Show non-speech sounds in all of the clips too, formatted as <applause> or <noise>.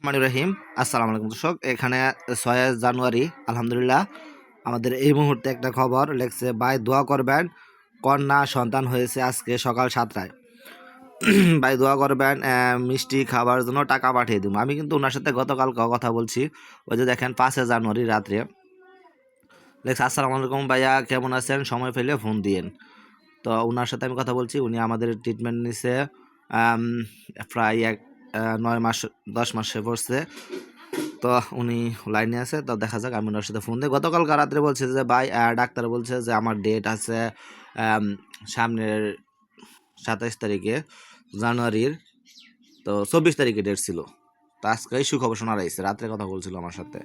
রহমান রহিম। আসসালামু আলাইকুম দর্শক, এখানে ছয় জানুয়ারি, আলহামদুলিল্লাহ। আমাদের এই মুহূর্তে একটা খবর লেখছে, ভাই দোয়া করবেন, কন্যা সন্তান হয়েছে আজকে সকাল সাতটায়। <clears throat> ভাই দোয়া করবেন মিষ্টি খাবার জন্য টাকা পাঠিয়ে দিব। আমি কিন্তু ওনার সাথে গতকাল কথা বলছি, ওই যে দেখেন পাঁচে জানুয়ারি রাত্রে। লেখছে, আসসালামু আলাইকুম ভাইয়া, কেমন আছেন? সময় ফেলে ফোন দিয়েন। তো ওনার সাথে আমি কথা বলছি, উনি আমাদের ট্রিটমেন্ট নিছে প্রায় এক নয় মাস, দশ মাসে পড়ছে। তো উনি লাইনে আছে, তো দেখা যাক, আমি ওনার সাথে ফোন দিই। গতকাল রাত্রে বলছে যে, ভাই ডাক্তার বলছে যে, আমার ডেট আছে সামনের সাতাইশ তারিখে, জানুয়ারির, তো চব্বিশ তারিখে ডেট ছিল। তো আজকে সুখবর শোনা রয়েছে, রাত্রে কথা বলছিল আমার সাথে।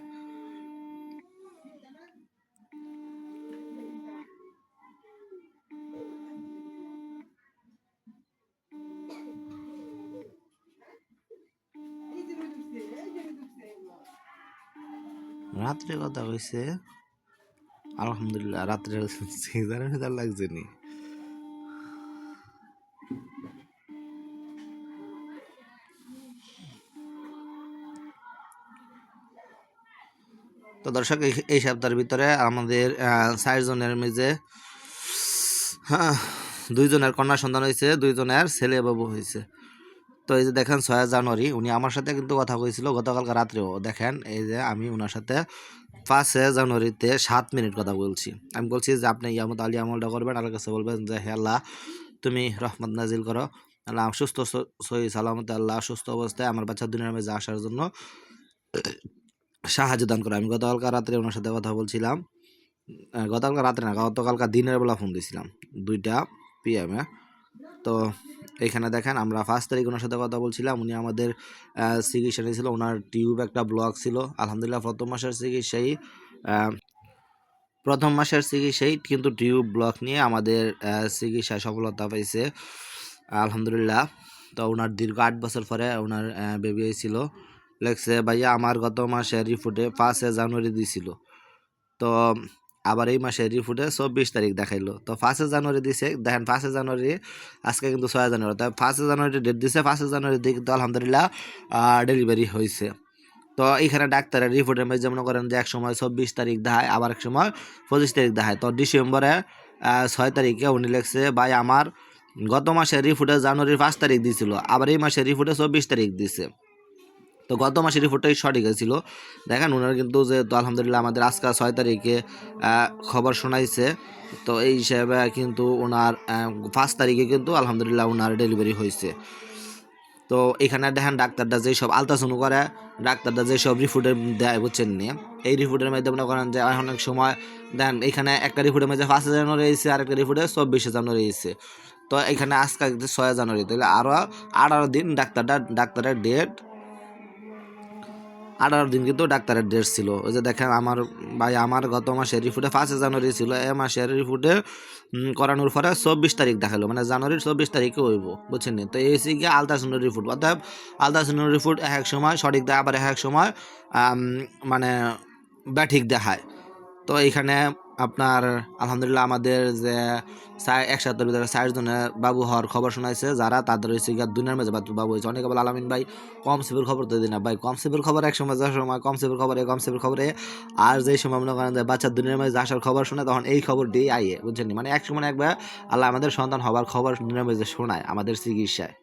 রাত্রে কথা কইছে, আলহামদুলিল্লাহ, রাত্রে সিজারে সিজার লাগছে নি। তো দর্শক, এই- সপ্তাহের ভিতরে আমাদের চার জনের মেজে হ্যাঁ দুইজনের কন্যা সন্তান হয়েছে দুইজনের ছেলে বাবু হয়েছে তো এই যে দেখেন ছয় জানুয়ারি, উনি আমার সাথে কিন্তু কথা কইছিল গতকালকে রাত্রেও। দেখেন, এই যে আমি ওনার সাথে পাঁচে জানুয়ারিতে সাত মিনিট কথা বলছি। আমি বলছি যে, আপনি ইয়ামত আলী আমলটা করবেন? আর কাছে বলবেন যে, হে আল্লাহ, তুমি রহমত নাজিল করো। আল্লাহ সুস্থ সহি, সালামতে আল্লাহ, সুস্থ অবস্থায় আমার বাচ্চা দুনিয়ার মাঝে আসার জন্য সাহায্য দান করো। আমি গতকালকে রাত্রে ওনার সাথে কথা বলছিলাম। গতকালকে রাত্রে না, গতকালকে দিনের বেলা ফোন দিয়েছিলাম দুইটা পিএমে তো এখানে দেখেন, আমরা ফার্স্ট তারিখ ওনার সাথে কথা বলছিলাম। উনি আমাদের চিকিৎসা নিয়েছিল। ওনার টিউব একটা ব্লক ছিল। আলহামদুলিল্লাহ, প্রথম মাসের চিকিৎসাই প্রথম মাসের চিকিৎসাই কিন্তু টিউব ব্লক নিয়ে আমাদের চিকিৎসায় সফলতা পাইছে। আলহামদুলিল্লাহ, তো ওনার দীর্ঘ আট বছর পরে ওনার বেবি হয়েছিল। লেখছে ভাইয়া, আমার গত মাসে রিপোর্টে পাঁচে জানুয়ারি দিছিল। তো আবার এই মাসে রিপোর্টে চব্বিশ তারিখ দেখাইলো। তো ফার্স্টে জানুয়ারি দিছে, দেখেন ফার্স্টে জানুয়ারি, আজকে কিন্তু ছয় জানুয়ারি তাই ফার্স্টে জানুয়ারি ডেট দিছে ফার্স্টে জানুয়ারি দিয়ে কিন্তু আলহামদুলিল্লাহ ডেলিভারি হয়েছে তো এখানে ডাক্তারের রিপোর্টের মধ্যে মনে করেন যে এক সময় চব্বিশ তারিখ দেখায়, আবার এক সময় পঁচিশ তারিখ দেখায়। তো ডিসেম্বরে ছয় তারিখে উনি লেখছে, ভাই, আমার গত মাসের রিপোর্টে জানুয়ারির পাঁচ তারিখ দিছিল, আবার এই মাসের রিপোর্টে চব্বিশ তারিখ দিছে। তো গত মাসের রিপোর্টটাই সঠিক হয়েছিল দেখেন ওনার কিন্তু যে তো আলহামদুলিল্লাহ আমাদের আজকে ছয় তারিখে খবর শোনাইছে। তো এই হিসাবে কিন্তু ওনার পাঁচ তারিখে কিন্তু আলহামদুলিল্লাহ ওনার ডেলিভারি হয়েছে তো এখানে দেখেন ডাক্তারটা যেসব আলট্রাসাউন্ড করে ডাক্তারটা যেসব রিপোর্টে দেয় বুঝছেন নিয়ে এই রিপোর্টের মধ্যে মনে করেন যে অনেক সময় দেন এখানে একটা রিপোর্টের মধ্যে ফার্স্ট জানুয়ারি এসেছে আর একটা রিপোর্টে চব্বিশে জানুয়ারি এসেছে তো এখানে আজকে ছয় জানুয়ারি তাহলে আরও আঠারো দিন ডাক্তারটা ডাক্তারের ডেট আঠারো দিন কিন্তু ডাক্তারের ডেট ছিল। ওই যে দেখেন আমার ভাই আমার গত মাসের রিপোর্টে ফার্স্ট জানুয়ারি ছিল। এ মাসের রিপোর্টে করানোর পরে চব্বিশ তারিখ দেখাল। মানে জানুয়ারির চব্বিশ তারিখে হইব, বুঝছেন তো এই হচ্ছে গিয়ে আলট্রাসাউন্ডের রিপোর্ট অর্থাৎ আলট্রাসাউন্ডের রিপোর্ট এক সময় সঠিক দেয়, আবার এক এক সময় মানে ব্যাঠিক দেখায়। তো এখানে আপনার, আলহামদুলিল্লাহ আমাদের যে এক সপ্তাহের ভিতরে চার জনের বাবু হওয়ার খবর শোনাইছে, যারা তাদের হয়েছে দুনিয়ার মাঝে বাবু হয়েছে অনেকে বলে, আলামিন ভাই, কম সিভির খবর তো দিন। না ভাই, কম সিভির খবর এক সময় যাওয়ার সময়, কম সিভির খবরে, কম সিভির খবরে। আর যেই সময় মনে করেন যে বাচ্চার দুনিয়ার মাঝে আসার খবর শোনে তখন এই খবর খবরটি আইয়ে, বুঝছেন মানে এক সময় একবার আল্লাহ আমাদের সন্তান হবার খবর দুনিয়ার মাঝে শোনায় আমাদের চিকিৎসায়।